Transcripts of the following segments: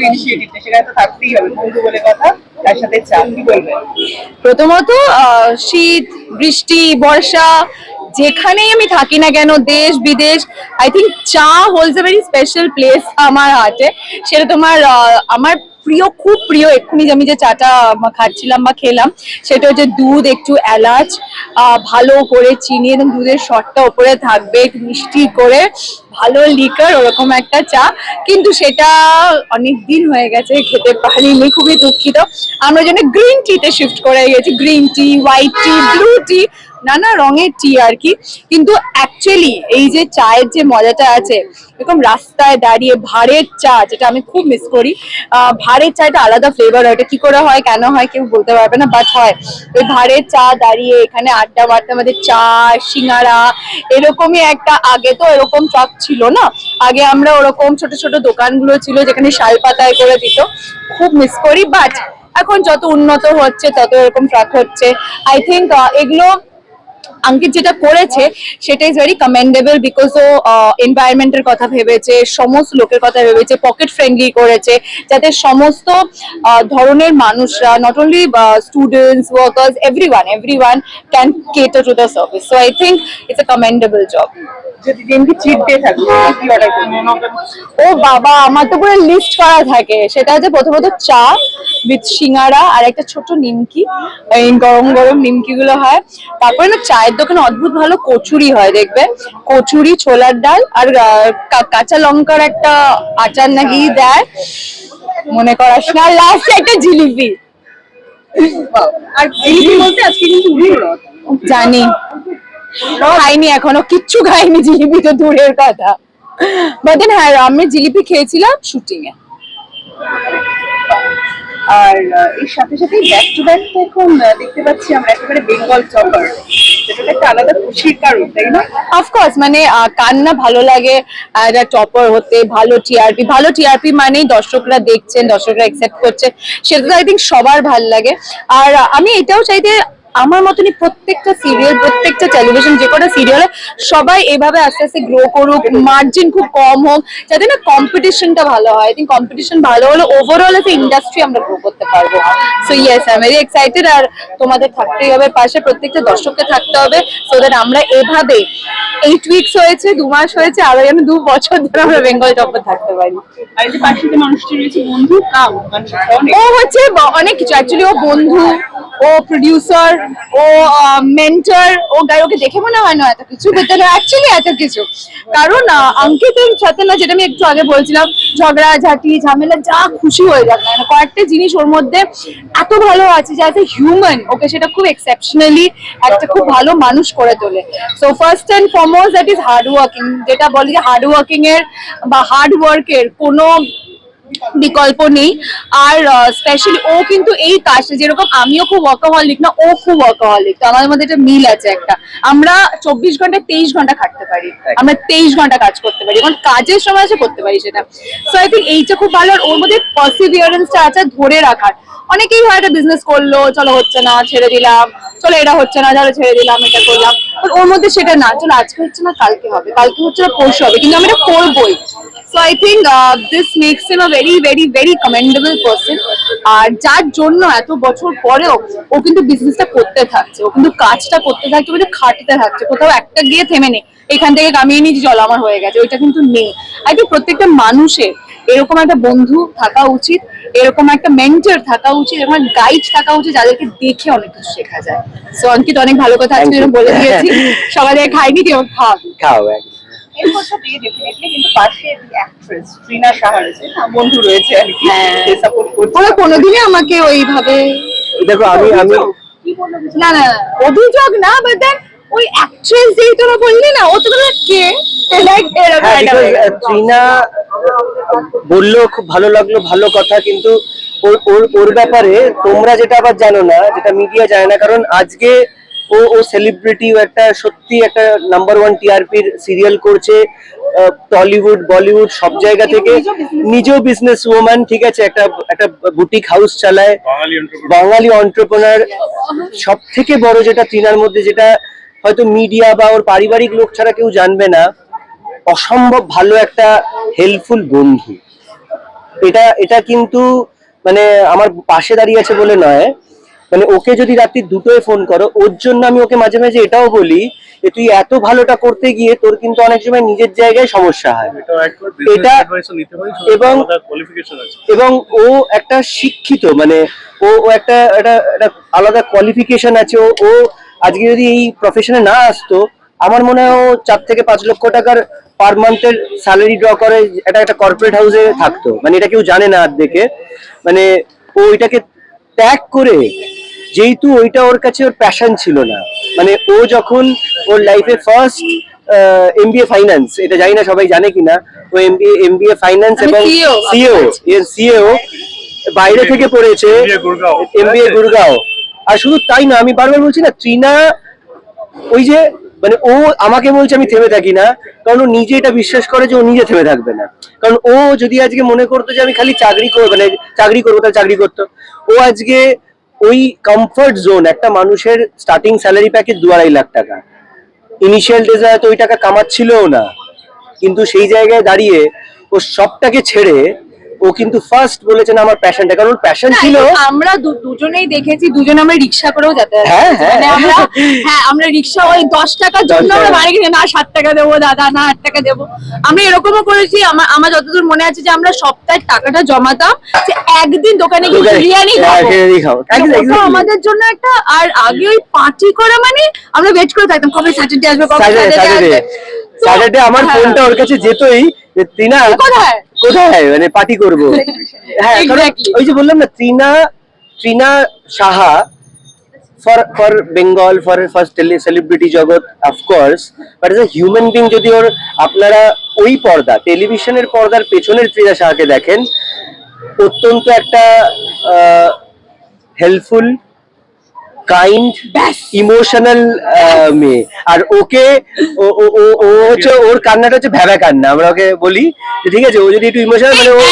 কোনো ইনিশিয়েটিভ সেখানে তো থাকতেই হবে, বন্ধু বলে কথা, তার সাথে চা, কি বলবেন? প্রথমত শীত, বৃষ্টি, বর্ষা, যেখানেই আমি থাকি না কেন, দেশ, বিদেশ I think cha holds a very special place আমার হার্টে সেটা তোমার আমার প্রিয়, খুব প্রিয়, এক্ষুনি আমি যে চাটা খাচ্ছিলাম বা খেলাম, সেটা হচ্ছে দুধ, একটু এলাচ ভালো করে চিনি, এবং দুধের শটটা ওপরে থাকবে মিষ্টি করে। ভালো লিকার ওরকম একটা চা। কিন্তু সেটা অনেক দিন হয়ে গেছে, খেতে পারিনি, খুবই দুঃখিত। আমরা যেন গ্রিন টিতে শিফট করে গেছি। Green tea white tea blue tea নানা রঙের টি আর কি। কিন্তু অ্যাকচুয়ালি এই যে চায়ের যে মজাটা আছে, এরকম রাস্তায় দাঁড়িয়ে ভাড়ের চা, যেটা আমি খুব মিস করি ভাড়ের চাটা আলাদা ফ্লেভার হয়। এটা কি করে হয়, কেন হয়, কেউ বলতে পারবে না বাট হয়। ওই ভাড়ের চা দাঁড়িয়ে এখানে আড্ডা মারতে আমাদের চা, সিঙ্গারা, এরকমই একটা, আগে তো এরকম চক ছিল না। আগে আমরা ওরকম ছোট ছোট দোকানগুলো ছিল যেখানে শাল পাতায় করে দিত। খুব মিস করি বাট এখন যত উন্নত হচ্ছে, তত এরকম ট্রাক হচ্ছে। আই থিঙ্ক এগুলো আঙ্কিত যেটা করেছে সেটা ইজ ভেরি কমেন্ডেবল বিকজ ও এনভায়রনমেন্টের কথা ভেবেছে, সমস্ত লোকের কথা ভেবেছে পকেট ফ্রেন্ডলি করেছে, যাতে সমস্ত ধরনের মানুষরা not only students workers every one every one can cater to the service so I think it's a commendable job যদি দিনকে চিট ডে থাকে কি অর্ডার করবেন ও বাবা আমার তো পুরো লিস্ট করা থাকে। সেটা হচ্ছে প্রথমত চা উইথ সিঙ্গারা আর একটা ছোট নিমকি। এই গরম গরম নিমকি গুলো হয়। তারপরে না চায়ের দোকানে অদ্ভুত ভালো কচুরি হয় দেখবে? কচুরি ছোলার ডাল আর কাঁচা লঙ্কার একটা আচার নাকি দেয়। মনে করাস না লাস্টে একটা জিলিপি। আর জিলিপি বলতে আজকে কিন্তু জানি। খাইনি এখনও কিচ্ছু খাইনি জিলিপি তো দূরের কথা। বাট দেন হ্যাঁ আমি জিলিপি খেয়েছিলাম শুটিং এ আর এর সাথে সাথে ব্যাক টু ব্যাক এখন দেখতে পাচ্ছি আমরা একেবারে বেঙ্গল চপার সেটা তো একটা আলাদা খুশির কারণ তাই না? অফকোর্স মানে কান্না ভালো লাগে একটা টপার হতে ভালো টিআরপি ভালো টিআরপি মানেই দর্শকরা দেখছেন দর্শকরা একসেপ্ট করছে সেটা তো আই থিঙ্ক সবার ভালো লাগে। আর আমি এটাও চাই যে আমার মতনই প্রত্যেকটা সিরিয়াল প্রত্যেকটা টেলিভিশন যে কটা সিরিয়ালে সবাই এভাবে আস্তে আস্তে গ্রো করুক মার্জিন খুব কম হোক যাতে না কম্পিটিশনটা ভালো হয়। আই থিঙ্ক কম্পিটিশন ভালো হলে ওভারঅল এস ইন্ডাস্ট্রি আমরা গ্রো করতে পারব। So yes I very excited আর তোমাদের থাকতেই হবে পাশে প্রত্যেকটা দর্শককে থাকতে হবে সো দ্যাট আমরা এভাবে এইট উইকস হয়েছে দু মাস হয়েছে আরও যেন দু বছর ধরে আমরা বেঙ্গল টপে থাকতে পারি। আর এই যে পাশে যে মানুষটি রয়েছে বন্ধু কাম মানে ও হচ্ছে অনেক কিছু। অ্যাকচুয়ালি ও বন্ধু। ও প্রডিউসার ও মেন্টর ও গায়ে ওকে দেখে মনে হয় না এত কিছু অ্যাকচুয়ালি এত কিছু। কারণ অঙ্কিতের সাথে না, যেটা আমি একটু আগে বলছিলাম, ঝগড়া, ঝাঁটি, ঝামেলা, যা খুশি হয়ে যাক না কয়েকটা জিনিস ওর মধ্যে এত ভালো আছে যে অ্যাজ এ হিউম্যান ওকে সেটা খুব এক্সেপশনালি একটা খুব ভালো মানুষ করে তোলে। So first and foremost that is hard working যেটা বলি যে হার্ড ওয়ার্কিং এর বা হার্ড ওয়ার্কের কোনো বিকল্প নেই। আর স্পেশালি ও কিন্তু এই কাজটা যেরকম আমিও খুব ওয়ার্কাহলিক না ও খুব ওয়ার্কাহলিক তো আমাদের মধ্যে একটা মিল আছে একটা। আমরা চব্বিশ ঘণ্টা তেইশ ঘণ্টা খাটতে পারি। আমরা তেইশ ঘণ্টা কাজ করতে পারি। এবং কাজের সময় আছে করতে পারি সেটা। সো আই থিঙ্ক এইটা খুব ভালো। আর ওর মধ্যে পারসিভিয়ারেন্সটা আছে ধরে রাখার। অনেকেই হয় একটা বিজনেস করল চলো হচ্ছে না ছেড়ে দিলাম। চলো এটা হচ্ছে না চলো ছেড়ে দিলাম এটা করলাম। ওর মধ্যে সেটা না। চলো আজকে হচ্ছে না কালকে হবে। কালকে হচ্ছে না পরশু হবে। কিন্তু আমি এটা করবোই। So I think this makes him a very very very commendable person আর যার জন্য এত বছর পরেও ও কিন্তু বিজনেসটা করতে থাকছে। ও কিন্তু কাজটা করতে থাকছে কিন্তু খাটতে থাকছে। কোথাও একটা গিয়ে থেমে নেই। এখান থেকে কামিয়ে নিয়েছি চল আমার হয়ে গেছে। ওইটা কিন্তু নেই। আই থিঙ্ক প্রত্যেকটা মানুষের এরকম একটা বন্ধু থাকা উচিত এরকম একটা মেন্টর থাকা উচিত এরকম গাইড থাকা উচিত যাদেরকে দেখে অনেক কিছু শেখা যায়। সো অঙ্কিত অনেক ভালো কথা আজকে. বলে দিয়েছি। সকালে খাইনি কেউ খাওয়াবি। খাও সাথে ডেফিনেটলি কিন্তু পাশে অ্যাক্ট্রেস ট্রিনা সাহা রয়েছে না বন্ধু রয়েছে আর কি হ্যাঁ। সাপোর্ট করছে ওরা কোনোদিনই আমাকে ওইভাবে দেখো আমি আমি বলল না না না, অভিযোগ না বাট দেন ওই অ্যাক্ট্রেস যেই তোরা বললি না ও তো কে লাইক এরকম হ্যাঁ হয়ে। ট্রিনা বলল খুব ভালো লাগল ভালো কথা কিন্তু ওর ওর ওর ব্যাপারে তোমরা যেটা আবার জানো না যেটা মিডিয়া জানে না কারণ আজকে ও ও সেলিব্রিটি ও একটা সত্যি একটা নাম্বার ওয়ান টিআরপির সিরিয়াল করছে টলিউড বলিউড সব জায়গা থেকে। নিজেও বিজনেস ওম্যান ঠিক আছে একটা একটা বুটিক হাউস চালায়। বাঙালি অন্টারপ্রেনার সব থেকে বড় যেটা ট্রিনার মধ্যে যেটা হয়তো মিডিয়া বা ওর পারিবারিক লোক ছাড়া কেউ জানবে না অসম্ভব ভালো একটা হেল্পফুল বন্ধু। এটা এটা কিন্তু মানে আমার পাশে দাঁড়িয়ে আছে বলে নয় মানে ওকে যদি রাত্রি দুটোয় ফোন করো ওর জন্য আমি ওকে মাঝে মাঝে এটাও বলি যে তুই এত ভালোটা করতে গিয়ে তোর কিন্তু অনেক সময় নিজের জায়গায় সমস্যা হয়। এটা এবং- এবং ও একটা শিক্ষিত মানে ও একটা একটা আলাদা কোয়ালিফিকেশন আছে। ও আজকে যদি এই প্রফেশনে না আসতো আমার মনে হয় ও চার থেকে পাঁচ লক্ষ টাকার পার মান্থের স্যালারি ড্র করে এটা একটা কর্পোরেট হাউসে থাকতো। মানে এটা কেউ জানে না আর দেখে মানে ও ওইটাকে ত্যাগ করে যেহেতু ওইটা ওর কাছে ওর প্যাশন ছিল না। মানে ও যখন ওর লাইফে ফার্স্ট এমবিএ ফাইন্যান্স এটা জানি না সবাই জানে কিনা ও এমবিএ এমবিএ ফাইন্যান্স এবং সিও এর সিও বাইরে থেকে পড়েছে। এমবিএ গুরগাঁও আর শুধু তাই না আমি বারবার বলছি না ত্রিনা ওই যে মানে ও আমাকে বলছে আমি থেমে থাকি না, কারণ ও নিজে এটা বিশ্বাস করে যে ও নিজে থেমে থাকবে না। কারণ ও যদি আজকে মনে করতো যে আমি খালি চাকরি করব মানে চাকরি করব তাহলে চাকরি করতো। ও আজকে ওই কমফর্ট জোন একটা মানুষের স্টার্টিং স্যালারি প্যাকেজ দু আড়াই লাখ টাকা। ইনিশিয়াল ডেজে হয়তো ওই টাকা কামাচ্ছিলও না। কিন্তু সেই জায়গায় দাঁড়িয়ে ও সবটাকে ছেড়ে ও কিন্তু ফার্স্ট বলেছেন আমার প্যাশনটা কারণ প্যাশন ছিল আমরা দুজনেই দেখেছি দুজন আমরা রিক্সা করেও যাতায়াত হ্যাঁ। হ্যাঁ। মানে আমরা হ্যাঁ আমরা রিক্সা ওই দশ টাকার জন্য আমরা বাড়ি গেছি না সাত টাকা দেবো দাদা না আট টাকা দেবো আমরা এরকমও করেছি আমার আমার যতদূর মনে আছে যে আমরা সপ্তাহে টাকাটা জমাতাম যে একদিন দোকানে গিয়ে বিরিয়ানি হ্যাঁ, খাব বিরিয়ানি খাব। আমাদের জন্য একটা আর আগে ওই পার্টি করা মানে আমরা ওয়েট করে থাকতাম কবে স্যাটারডে আসবে কবে স্যাটারডে আসবে স্যাটারডে আমার হ্যাঁ। ফোনটা ওর কাছে যেতই যে ত্রিনা কোথায়? কোথায়? মানে পার্টি করব। হ্যাঁ. ওই যে বললাম না Trina Trina Saha for for Bengal for first celebrity জগৎ of course but as a human being যদি ওর আপনারা ওই পর্দা টেলিভিশনের পর্দার পেছনের ত্রিনা সাহাকে দেখেন অত্যন্ত একটা হেল্পফুল কাইন্ড। ইমোশনাল মেয়ে আর ওকে ও ও- ও- ও হচ্ছে ওর কান্নাটা হচ্ছে ভ্যাবা কান্না। আমরা ওকে বলি ঠিক আছে ও যদি একটু ইমোশনাল মানে ও much.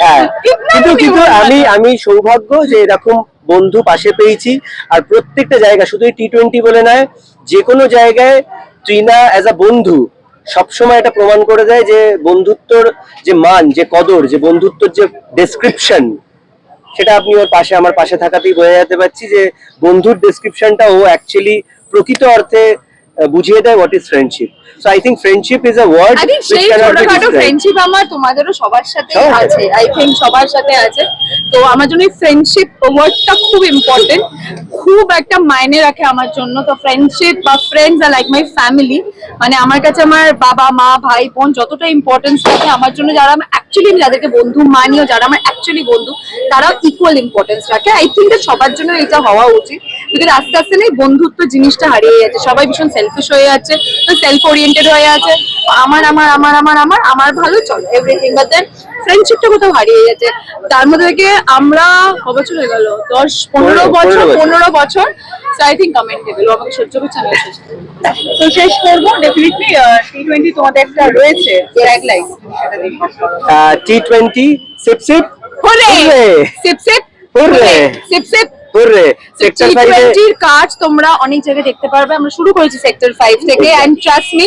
হ্যাঁ কিন্তু কিন্তু আমি আমি সৌভাগ্য যে এরকম বন্ধু পাশে পেয়েছি। আর প্রত্যেকটা জায়গা শুধু টি টোয়েন্টি বলে নয় যে কোনো জায়গায় ট্রিনা অ্যাজ আ বন্ধু সবসময় এটা প্রমাণ করে দেয় যে বন্ধুত্বর যে মান যে কদর যে বন্ধুত্বর যে ডেসক্রিপশন সেটা আপনি ওর পাশে আমার পাশে থাকাতেই বোঝা যেতে পারছি যে বন্ধুর ডেসক্রিপশনটা ও অ্যাকচুয়ালি প্রকৃত অর্থে বুঝিয়ে দেয় what is friendship so I think friendship is a word সেই ছোটখাটো ফ্রেন্ডশিপ আমার তোমাদেরও সবার সাথে সবার সাথে। আছে আই থিঙ্ক সবার সাথে আছে। তো আমার জন্য ফ্রেন্ডশিপ ওয়ার্ডটা খুব ইম্পর্টেন্ট খুব একটা মাইনে রাখে আমার জন্য। তো ফ্রেন্ডশিপ বা ফ্রেন্ডস আর লাইক মাই ফ্যামিলি মানে আমার কাছে আমার বাবা, মা, ভাই, বোন যতটা ইম্পর্টেন্স থাকে আমার জন্য, যারা অ্যাকচুয়ালি আমি যাদেরকে বন্ধু মানি ও যারা আমার অ্যাকচুয়ালি বন্ধু তারাও ইকুয়াল ইম্পর্টেন্স রাখে। আই থিঙ্ক সবার জন্য এটা হওয়া উচিত। বিকজ আস্তে আস্তে না বন্ধুত্ব জিনিসটা হারিয়ে যাচ্ছে। সবাই ভীষণ সেলফিশ হয়ে যাচ্ছে সেলফ ওরিয়েন্টেড হয়ে আছে। আমার আমার আমার আমার আমার আমার ভালো চলো এভরিথিং বাট দেন ফ্রেন্ডশিপটা কোথাও হারিয়ে যাচ্ছে। তার মধ্যে থেকে আমরা ক বছর হয়ে গেল? দশ পনেরো, বছর। পনেরো বছর। আই থিঙ্ক কমেন্টেবল আমাকে সহ্য করছে আমি তো শেষ করব ডেফিনেটলি টি টোয়েন্টি তোমাদের একটা রয়েছে tagline T twenty sip sip hurray sip sip hurray! Sip sip hurray sector টি ফাইভে টোয়েন্টির কাজ তোমরা অনেক জায়গায় দেখতে পারবে। আমরা শুরু করেছি সেক্টর ফাইভ থেকে। অ্যান্ড ট্রাস্ট মি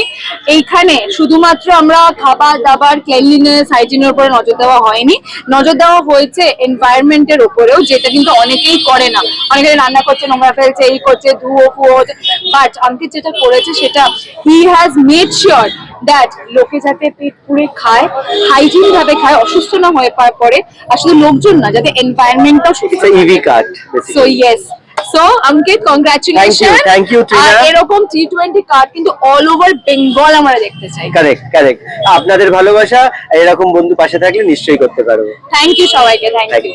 এইখানে শুধুমাত্র আমরা খাবার দাবার ক্লিনলিনেস হাইজিনের উপরে নজর দেওয়া হয়নি। নজর দেওয়া হয়েছে এনভায়রনমেন্টের উপরেও যেটা কিন্তু অনেকেই করে না। অনেকে রান্না করছে নোংরা ফেলছে এই করছে ধুয়ো ফুয়ো বাট অঙ্কিত যেটা করেছে সেটা he has made sure that লোকে যাতে পেট পুড়ে খায় হাইজিন ভাবে খায় অসুস্থ না হয়ে পাওয়ার পরে আসলে লোকজন না যাতে এনভায়রনমেন্টটাও সুস্থ EV card so yes so Ankit congratulation thank you, Tina. এরকম টি টোয়েন্টি কার্ড কিন্তু অল ওভার বেঙ্গল আমরা দেখতে চাই। কারেক্ট কারেক্ট আপনাদের ভালোবাসা এরকম বন্ধু পাশে থাকলে নিশ্চয়ই করতে পারব। থ্যাংক ইউ সবাইকে থ্যাংক ইউ.